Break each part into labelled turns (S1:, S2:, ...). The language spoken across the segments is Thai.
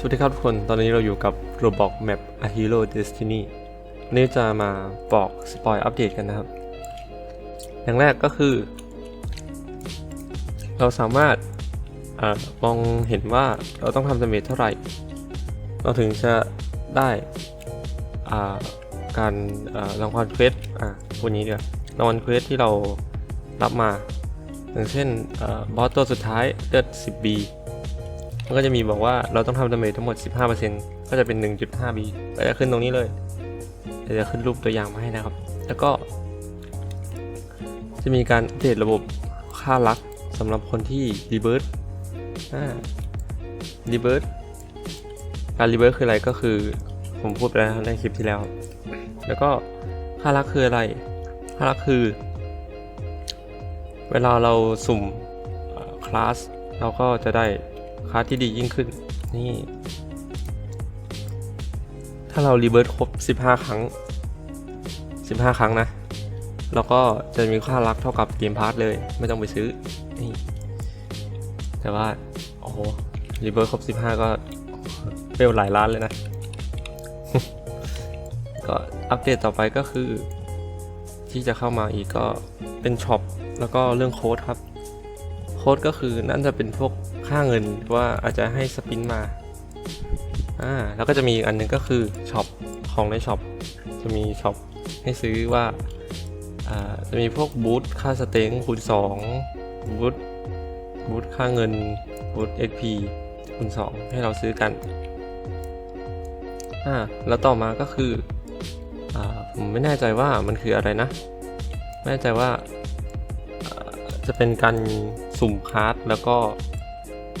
S1: สวัสดีครับทุกคน ตอนนี้เราอยู่กับ Roblox Map A Hero Destiny วันนี้จะมาบอกสปอยอัปเดตกันนะครับ อย่างแรกก็คือ เราสามารถอมองเห็นว่าเราต้องทำดาเมจเท่าไหร่ เราถึงจะได้การรางวัลเควสอ่าวันนี้เดี๋ยวรางวัลเควสที่เรารับมา อย่างเช่นอบอสตัวสุดท้ายเลือด 10B มันก็จะมีบอกว่าเราต้องทำดาเมจทั้งหมด 15%ก็จะเป็น 1.5B ก็จะขึ้นตรงนี้เลยเจะขึ้นรูปตัวอย่างมาให้นะครับ แล้วก็ จะมีการอัปเดตระบบค่าลักสำหรับคนที่รีเบิร์ตรีเบิร์ตการรีเบิร์ตคืออะไรก็คือผมพูดไปแล้วในคลิปที่แล้ว แล้วก็ค่าลักคืออะไร ค่าลักคือ เวลาเราสุ่มคลาสเราก็จะได้ คลาที่ดียิ่งขึ้น นี่ ถ้าเรารีเบิร์ตครบ 15 ครั้ง 15 ครั้งนะเราก็จะมีค่ารักเท่ากับเกมพาร์ทเลย ไม่ต้องไปซื้อ นี่ แต่ว่า โอ้โห รีเบิร์ตครบ 15 ก็เปลหลายล้านเลยนะ ก็อัปเดตต่อไปก็คือ ที่จะเข้ามาอีกก็เป็นช็อปแล้วก็เรื่องโค้ดครับ ค้ดก็คือนั่นจะเป็นพวกค่าเงินว่าอาจจะให้สปินมาอ่าแล้วก็จะมีอีกอันหนึงก็คือช็อปของในช็อปจะมีช็อปให้ซื้อว่าอ่าจะมีพวกบูธค่าสเต็งคูณ2บูธบูธค่าเงินบูธ XP คูณ2ให้เราซื้อกันอ่าแล้วต่อมาก็คืออ่าผมไม่แน่ใจว่ามันคืออะไรนะ ไม่แน่ใจว่าจะเป็นการ สุ่มคาร์ดแล้วก็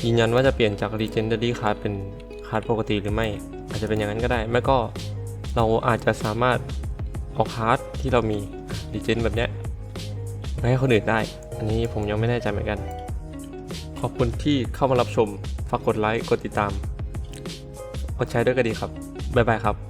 S1: ยืนยันว่าจะเปลี่ยนจาก Legendary Card เป็นคาร์ดปกติหรือไม่ อาจจะเป็นอย่างนั้นก็ได้ ไม่ก็เราอาจจะสามารถเอาคาร์ดที่เรามี Legend แบบเนี้ยไปให้คนอื่นได้ อันนี้ผมยังไม่แน่ใจเหมือนกัน ขอบคุณที่เข้ามารับชม ฝากกดไลค์ กดติดตาม กดแชร์ด้วยก็ดีครับ บ๊ายบายครับ